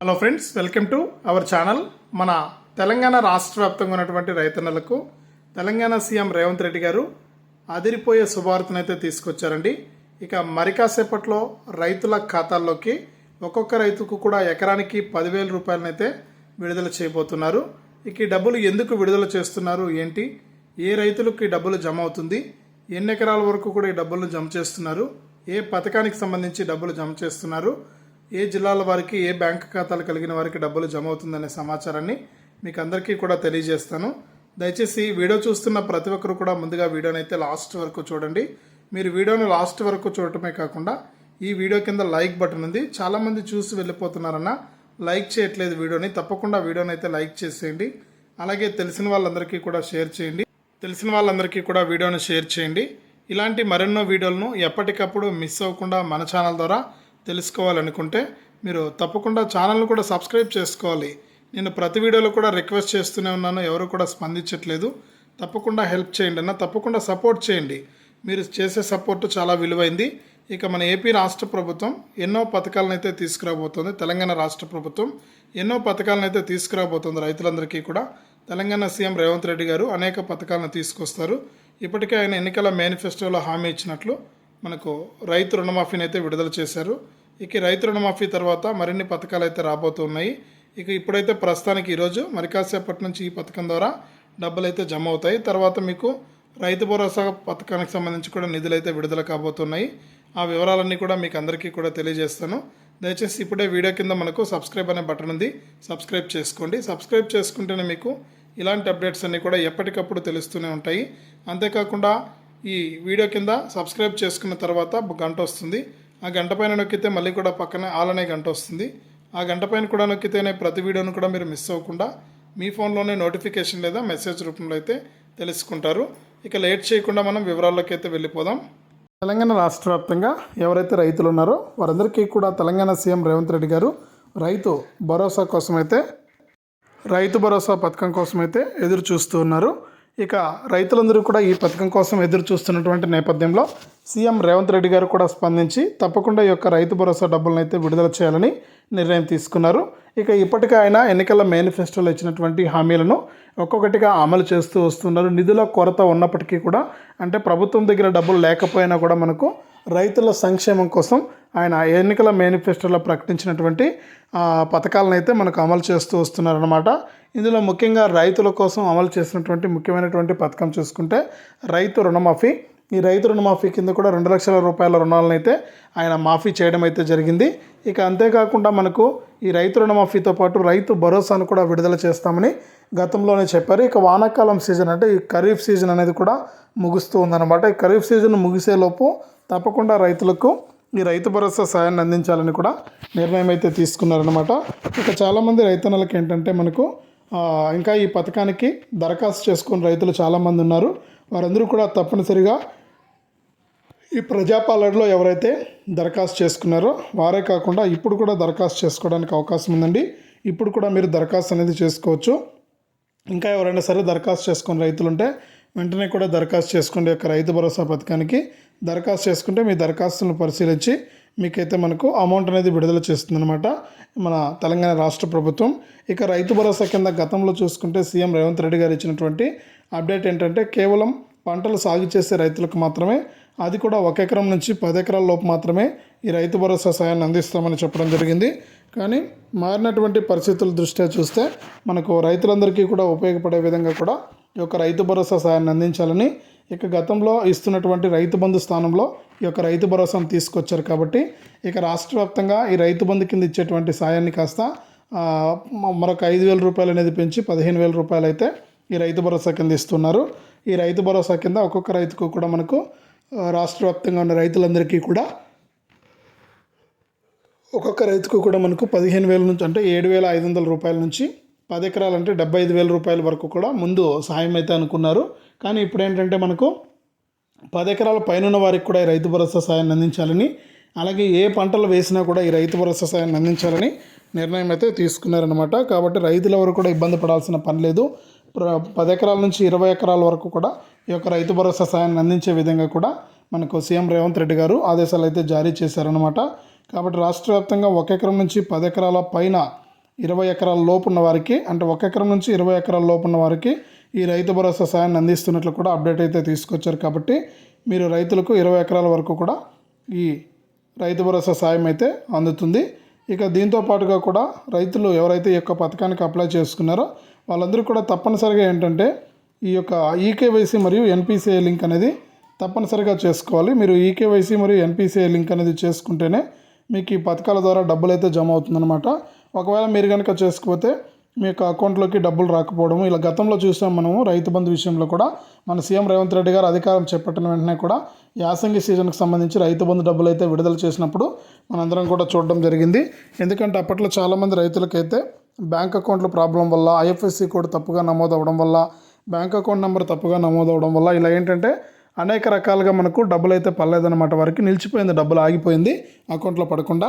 Hello friends welcome to our channel మన తెలంగాణ రాష్ట్ర వ్యాప్తంగా ఉన్నటువంటి రైతన్నలకు తెలంగాణ సీఎం రేవంత్ రెడ్డి గారు అదిరిపోయే శుభార్తనైతే తీసుకొచ్చారండి. ఇక మరి కాసేపట్లో రైతుల ఖాతాల్లోకి ఒక్కొక్క రైతుకు కూడా ఎకరానికి పదివేల రూపాయలనైతే విడుదల చేయబోతున్నారు. ఇక ఈ డబ్బులు ఎందుకు విడుదల చేస్తున్నారు ఏంటి? ఏ రైతులకు ఈ డబ్బులు జమ అవుతుంది? ఎన్ని ఎకరాల వరకు కూడా ఈ డబ్బులను జమ చేస్తున్నారు? ఏ పథకానికి సంబంధించి డబ్బులు జమ చేస్తున్నారు? ఏ జిల్లాల వారికి ఏ బ్యాంక్ ఖాతాలు కలిగిన వారికి డబ్బులు జమ అవుతుందనే సమాచారాన్ని మీకు అందరికీ కూడా తెలియజేస్తాను. దయచేసి ఈ వీడియో చూస్తున్న ప్రతి ఒక్కరు కూడా ముందుగా వీడియోని అయితే లాస్ట్ వరకు చూడండి. మీరు వీడియోని లాస్ట్ వరకు చూడటమే కాకుండా ఈ వీడియో కింద లైక్ బటన్ ఉంది. చాలామంది చూసి వెళ్ళిపోతున్నారన్న లైక్ చేయట్లేదు వీడియోని. తప్పకుండా వీడియోని అయితే లైక్ చేసేయండి. అలాగే తెలిసిన వాళ్ళందరికీ కూడా షేర్ చేయండి. తెలిసిన వాళ్ళందరికీ కూడా వీడియోని షేర్ చేయండి. ఇలాంటి మరెన్నో వీడియోలను ఎప్పటికప్పుడు మిస్ అవ్వకుండా మన ఛానల్ ద్వారా తెలుసుకోవాలనుకుంటే మీరు తప్పకుండా ఛానల్ను కూడా సబ్స్క్రైబ్ చేసుకోవాలి. నేను ప్రతి వీడియోలో కూడా రిక్వెస్ట్ చేస్తూనే ఉన్నాను. ఎవరు కూడా స్పందించట్లేదు. తప్పకుండా హెల్ప్ చేయండి అన్న. తప్పకుండా సపోర్ట్ చేయండి. మీరు చేసే సపోర్ట్ చాలా విలువైంది. ఇక మన ఏపీ రాష్ట్ర ప్రభుత్వం ఎన్నో పథకాలను అయితే తీసుకురాబోతోంది. తెలంగాణ రాష్ట్ర ప్రభుత్వం ఎన్నో పథకాలను అయితే తీసుకురాబోతోంది రైతులందరికీ కూడా. తెలంగాణ సీఎం రేవంత్ రెడ్డి గారు అనేక పథకాలను తీసుకొస్తారు. ఇప్పటికే ఆయన ఎన్నికల మేనిఫెస్టోలో హామీ ఇచ్చినట్లు మనకు రైతు రుణమాఫీని అయితే విడుదల చేశారు. ఇక రైతు రుణమాఫీ తర్వాత మరిన్ని పథకాలు అయితే రాబోతున్నాయి. ఇక ఇప్పుడైతే ప్రస్తుతానికి ఈరోజు మరి కాసేపటి నుంచి ఈ పథకం ద్వారా డబ్బులు అయితే జమ అవుతాయి. తర్వాత మీకు రైతు భరోసా పథకానికి సంబంధించి కూడా నిధులు అయితే విడుదల కాబోతున్నాయి. ఆ వివరాలన్నీ కూడా మీకు అందరికీ కూడా తెలియజేస్తాను. దయచేసి ఇప్పుడే వీడియో కింద మనకు సబ్స్క్రైబ్ అనే బటన్ ఉంది. సబ్స్క్రైబ్ చేసుకోండి. సబ్స్క్రైబ్ చేసుకుంటేనే మీకు ఇలాంటి అప్డేట్స్ అన్నీ కూడా ఎప్పటికప్పుడు తెలుస్తూనే ఉంటాయి. అంతేకాకుండా ఈ వీడియో కింద సబ్స్క్రైబ్ చేసుకున్న తర్వాత ఒక గంట వస్తుంది. ఆ గంట పైన నొక్కితే మళ్ళీ కూడా పక్కనే ఆల్ అనే గంట వస్తుంది. ఆ గంట పైన కూడా నొక్కితేనే ప్రతి వీడియోను కూడా మీరు మిస్ అవ్వకుండా మీ ఫోన్లోనే నోటిఫికేషన్ లేదా మెసేజ్ రూపంలో అయితే తెలుసుకుంటారు. ఇక లేట్ చేయకుండా మనం వివరాల్లోకి అయితే వెళ్ళిపోదాం. తెలంగాణ రాష్ట్ర వ్యాప్తంగా ఎవరైతే రైతులు ఉన్నారో వారందరికీ కూడా తెలంగాణ సీఎం రేవంత్ రెడ్డి గారు రైతు భరోసా కోసం అయితే రైతు భరోసా పథకం కోసం అయితే ఎదురు చూస్తూ ఉన్నారు. ఇక రైతులందరూ కూడా ఈ పథకం కోసం ఎదురు చూస్తున్నటువంటి నేపథ్యంలో సీఎం రేవంత్ రెడ్డి గారు కూడా స్పందించి తప్పకుండా ఈ యొక్క రైతు భరోసా డబ్బులను అయితే విడుదల చేయాలని నిర్ణయం తీసుకున్నారు. ఇక ఇప్పటికే ఆయన ఎన్నికల మేనిఫెస్టోలో ఇచ్చినటువంటి హామీలను ఒక్కొక్కటిగా అమలు చేస్తూ వస్తున్నారు. నిధుల కొరత ఉన్నప్పటికీ కూడా అంటే ప్రభుత్వం దగ్గర డబ్బులు లేకపోయినా కూడా మనకు రైతుల సంక్షేమం కోసం ఆయన ఎన్నికల మేనిఫెస్టోలో ప్రకటించినటువంటి పథకాలను అయితే మనకు అమలు చేస్తూ వస్తున్నారనమాట ఇందులో ముఖ్యంగా రైతుల కోసం అమలు చేసినటువంటి ముఖ్యమైనటువంటి పథకం చూసుకుంటే రైతు రుణమాఫీ. ఈ రైతు రుణమాఫీ కింద కూడా రెండు లక్షల రూపాయల రుణాలను అయితే ఆయన మాఫీ చేయడం అయితే జరిగింది. ఇక అంతేకాకుండా మనకు ఈ రైతు రుణమాఫీతో పాటు రైతు భరోసాను కూడా విడుదల చేస్తామని గతంలోనే చెప్పారు. ఇక వానాకాలం సీజన్ అంటే ఈ ఖరీఫ్ సీజన్ అనేది కూడా ముగుస్తూ ఉందన్నమాట. ఈ ఖరీఫ్ సీజన్ ముగిసేలోపు తప్పకుండా రైతులకు ఈ రైతు భరోసా సాయాన్ని అందించాలని కూడా నిర్ణయం అయితే తీసుకున్నారనమాట ఇక చాలామంది రైతన్నలకి ఏంటంటే మనకు ఇంకా ఈ పథకానికి దరఖాస్తు చేసుకున్న రైతులు చాలామంది ఉన్నారు. వారందరూ కూడా తప్పనిసరిగా ఈ ప్రజాపాలనలో ఎవరైతే దరఖాస్తు చేసుకున్నారో వారే కాకుండా ఇప్పుడు కూడా దరఖాస్తు చేసుకోవడానికి అవకాశం ఉందండి. ఇప్పుడు కూడా మీరు దరఖాస్తు అనేది చేసుకోవచ్చు. ఇంకా ఎవరైనా సరే దరఖాస్తు చేసుకుని రైతులు ఉంటే వెంటనే కూడా దరఖాస్తు చేసుకోండి యొక్క రైతు భరోసా పథకానికి. దరఖాస్తు చేసుకుంటే మీ దరఖాస్తులను పరిశీలించి మీకైతే మనకు అమౌంట్ అనేది విడుదల చేస్తుందన్నమాట. మన తెలంగాణ రాష్ట్ర ప్రభుత్వం. ఇక రైతు భరోసా కింద గతంలో చూసుకుంటే సీఎం రేవంత్ రెడ్డి గారు ఇచ్చినటువంటి అప్డేట్ ఏంటంటే కేవలం పంటలు సాగు చేసే రైతులకు మాత్రమే అది కూడా ఒక ఎకరం నుంచి పది ఎకరాల లోపు మాత్రమే ఈ రైతు భరోసా సాయాన్ని అందిస్తామని చెప్పడం జరిగింది. కానీ మారినటువంటి పరిస్థితుల దృష్ట్యా చూస్తే మనకు రైతులందరికీ కూడా ఉపయోగపడే విధంగా కూడా ఈ యొక్క రైతు భరోసా సాయాన్ని అందించాలని ఇక గతంలో ఇస్తున్నటువంటి రైతు బంధు స్థానంలో ఈ యొక్క రైతు భరోసాను తీసుకొచ్చారు కాబట్టి ఇక రాష్ట్ర వ్యాప్తంగా ఈ రైతు బంధు కింద ఇచ్చేటువంటి సాయాన్ని కాస్త మరొక ఐదు వేల రూపాయలు అనేది పెంచి పదిహేను వేల రూపాయలు అయితే ఈ రైతు భరోసా కింద ఇస్తున్నారు. ఈ రైతు భరోసా కింద ఒక్కొక్క రైతుకు కూడా మనకు రాష్ట్ర వ్యాప్తంగా ఉన్న రైతులందరికీ కూడా ఒక్కొక్క రైతుకు కూడా మనకు పదిహేను వేల నుంచి అంటే ఏడు వేల ఐదు వందల రూపాయల నుంచి పది ఎకరాలు అంటే డెబ్బై ఐదు వేల రూపాయల వరకు కూడా ముందు సాయం అయితే అనుకున్నారు. కానీ ఇప్పుడు ఏంటంటే మనకు పది ఎకరాల పైన వారికి కూడా ఈ రైతు భరోసా సాయాన్ని అందించాలని అలాగే ఏ పంటలు వేసినా కూడా ఈ రైతు భరోసా సాయాన్ని అందించాలని నిర్ణయం అయితే తీసుకున్నారనమాట కాబట్టి రైతులు కూడా ఇబ్బంది పడాల్సిన పని లేదు. పది ఎకరాల నుంచి ఇరవై ఎకరాల వరకు కూడా ఈ యొక్క రైతు భరోసా సాయాన్ని అందించే విధంగా కూడా మనకు సీఎం రేవంత్ రెడ్డి గారు ఆదేశాలు అయితే జారీ చేశారనమాట కాబట్టి రాష్ట్ర వ్యాప్తంగా ఒక ఎకరం నుంచి పది ఎకరాల పైన ఇరవై ఎకరాల లోపు ఉన్న వారికి అంటే ఒక ఎకరం నుంచి ఇరవై ఎకరాల లోపు ఉన్న వారికి ఈ రైతు భరోసా సాయాన్ని అందిస్తున్నట్లు కూడా అప్డేట్ అయితే తీసుకొచ్చారు. కాబట్టి మీరు రైతులకు ఇరవై ఎకరాల వరకు కూడా ఈ రైతు భరోసా సాయం అయితే అందుతుంది. ఇక దీంతో పాటుగా కూడా రైతులు ఎవరైతే ఈ యొక్క పథకానికి అప్లై చేసుకున్నారో వాళ్ళందరూ కూడా తప్పనిసరిగా ఏంటంటే ఈ యొక్క ఈకేవైసీ మరియు ఎన్పిసిఐ లింక్ అనేది తప్పనిసరిగా చేసుకోవాలి. మీరు ఈకేవైసీ మరియు ఎన్పిసిఐ లింక్ అనేది చేసుకుంటేనే మీకు ఈ పథకాల ద్వారా డబ్బులు అయితే జమ అవుతుందన్నమాట. ఒకవేళ మీరు కనుక చేసుకపోతే మీ యొక్క అకౌంట్లోకి డబ్బులు రాకపోవడము. ఇలా గతంలో చూసాం మనము రైతు బంధు విషయంలో కూడా. మన సీఎం రేవంత్ రెడ్డి గారు అధికారం చేపట్టిన వెంటనే కూడా యాసంగి సీజన్కి సంబంధించి రైతు బంధు డబ్బులు అయితే విడుదల చేసినప్పుడు మనందరం కూడా చూడడం జరిగింది. ఎందుకంటే అప్పట్లో చాలామంది రైతులకైతే బ్యాంక్ అకౌంట్లో ప్రాబ్లం వల్ల ఐఎఫ్ఎస్సి కోడ్ తప్పుగా నమోదు అవ్వడం వల్ల బ్యాంక్ అకౌంట్ నెంబర్ తప్పుగా నమోదు అవ్వడం వల్ల ఇలా ఏంటంటే అనేక రకాలుగా మనకు డబ్బులు అయితే పర్లేదన్నమాట వారికి నిలిచిపోయింది డబ్బులు ఆగిపోయింది అకౌంట్లో పడకుండా.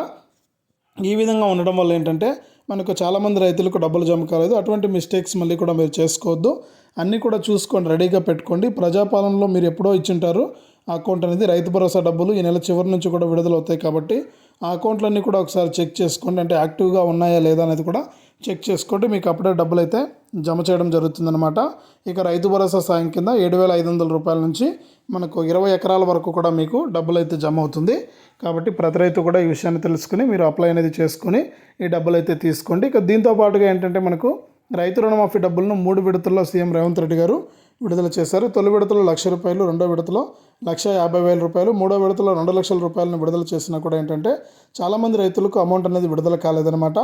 ఈ విధంగా ఉండడం వల్ల ఏంటంటే మనకు చాలామంది రైతులకు డబ్బులు జమ కాలేదు. అటువంటి మిస్టేక్స్ మళ్ళీ కూడా మీరు చేసుకోవద్దు. అన్నీ కూడా చూసుకోండి రెడీగా పెట్టుకోండి. ప్రజాపాలనలో మీరు ఎప్పుడో ఇచ్చింటారు ఆ అకౌంట్ అనేది రైతు భరోసా డబ్బులు ఈ నెల చివరి నుంచి కూడా విడుదల అవుతాయి కాబట్టి ఆ అకౌంట్లన్నీ కూడా ఒకసారి చెక్ చేసుకోండి. అంటే యాక్టివ్గా ఉన్నాయా లేదా అనేది కూడా చెక్ చేసుకోండి. మీకు అప్పుడే డబ్బులు అయితే జమ చేయడం జరుగుతుందన్నమాట. ఇక రైతు భరోసా సాయం కింద ఏడు వేల ఐదు వందల రూపాయల నుంచి మనకు ఇరవై ఎకరాల వరకు కూడా మీకు డబ్బులు అయితే జమ అవుతుంది. కాబట్టి ప్రతి రైతు కూడా ఈ విషయాన్ని తెలుసుకుని మీరు అప్లై అనేది చేసుకుని ఈ డబ్బులు అయితే తీసుకోండి. ఇక దీంతో పాటుగా ఏంటంటే మనకు రైతు రుణమాఫీ డబ్బులను మూడు విడతల్లో సీఎం రేవంత్ రెడ్డి గారు విడుదల చేశారు. తొలి విడతలో లక్ష రూపాయలు రెండో విడతలో లక్ష యాభై వేల రూపాయలు మూడో విడతలో రెండు లక్షల రూపాయలను విడుదల చేసినా కూడా ఏంటంటే చాలామంది రైతులకు అమౌంట్ అనేది విడుదల కాలేదన్నమాట.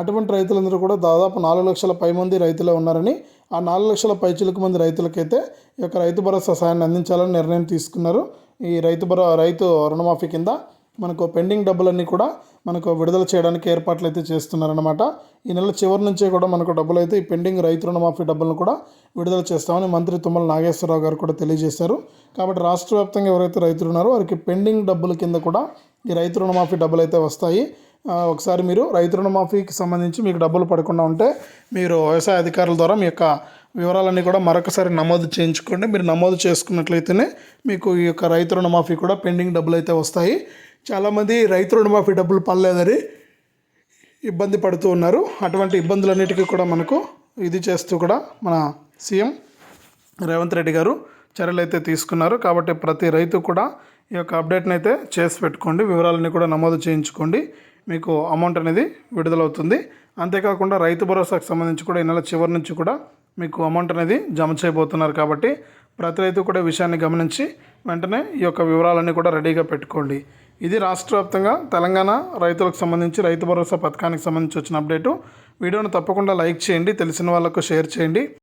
అటువంటి రైతులందరూ కూడా దాదాపు నాలుగు లక్షల పై మంది రైతులే ఉన్నారని ఆ నాలుగు లక్షల పైచిలకు మంది రైతులకైతే ఈ యొక్క రైతు భరోసా సహాయాన్ని అందించాలని నిర్ణయం తీసుకున్నారు. ఈ రైతు భరో రైతు రుణమాఫీ కింద మనకు పెండింగ్ డబ్బులన్నీ కూడా మనకు విడుదల చేయడానికి ఏర్పాట్లు అయితే చేస్తున్నారనమాట ఈ నెల చివరి నుంచే కూడా మనకు డబ్బులు అయితే ఈ పెండింగ్ రైతు రుణమాఫీ డబ్బులను కూడా విడుదల చేస్తామని మంత్రి తుమ్మల నాగేశ్వరరావు గారు కూడా తెలియజేశారు. కాబట్టి రాష్ట్ర వ్యాప్తంగా ఎవరైతే రైతులు ఉన్నారో వారికి పెండింగ్ డబ్బుల కింద కూడా ఈ రైతు రుణమాఫీ డబ్బులు అయితే వస్తాయి ఒకసారి మీరు రైతు రుణమాఫీకి సంబంధించి మీకు డబ్బులు పడకుండా ఉంటే మీరు వ్యవసాయ అధికారుల ద్వారా మీ యొక్క వివరాలన్నీ కూడా మరొకసారి నమోదు చేయించుకోండి. మీరు నమోదు చేసుకున్నట్లయితేనే మీకు ఈ యొక్క రైతు రుణమాఫీ కూడా పెండింగ్ డబ్బులు అయితే వస్తాయి. చాలామంది రైతు రుణమాఫీ డబ్బులు పడలేదని ఇబ్బంది పడుతూ ఉన్నారు. అటువంటి ఇబ్బందులన్నిటికీ కూడా మనకు ఇది చేస్తూ కూడా మన సీఎం రేవంత్ రెడ్డి గారు చర్యలు అయితే తీసుకున్నారు. కాబట్టి ప్రతి రైతు కూడా ఈ యొక్క అప్డేట్ని అయితే చేసి పెట్టుకోండి. వివరాలన్నీ కూడా నమోదు చేయించుకోండి. మీకు అమౌంట్ అనేది విడుదలవుతుంది. అంతేకాకుండా రైతు భరోసాకు సంబంధించి కూడా ఈ నెల చివరి నుంచి కూడా మీకు అమౌంట్ అనేది జమ చేయబోతున్నారు. కాబట్టి ప్రతి రైతు కూడా విషయాన్ని గమనించి వెంటనే ఈ యొక్క వివరాలన్నీ కూడా రెడీగా పెట్టుకోండి. ఇది రాష్ట్ర వ్యాప్తంగా తెలంగాణ రైతులకు సంబంధించి రైతు భరోసా పథకానికి సంబంధించి వచ్చిన అప్డేటు. వీడియోను తప్పకుండా లైక్ చేయండి తెలిసిన వాళ్ళకు షేర్ చేయండి.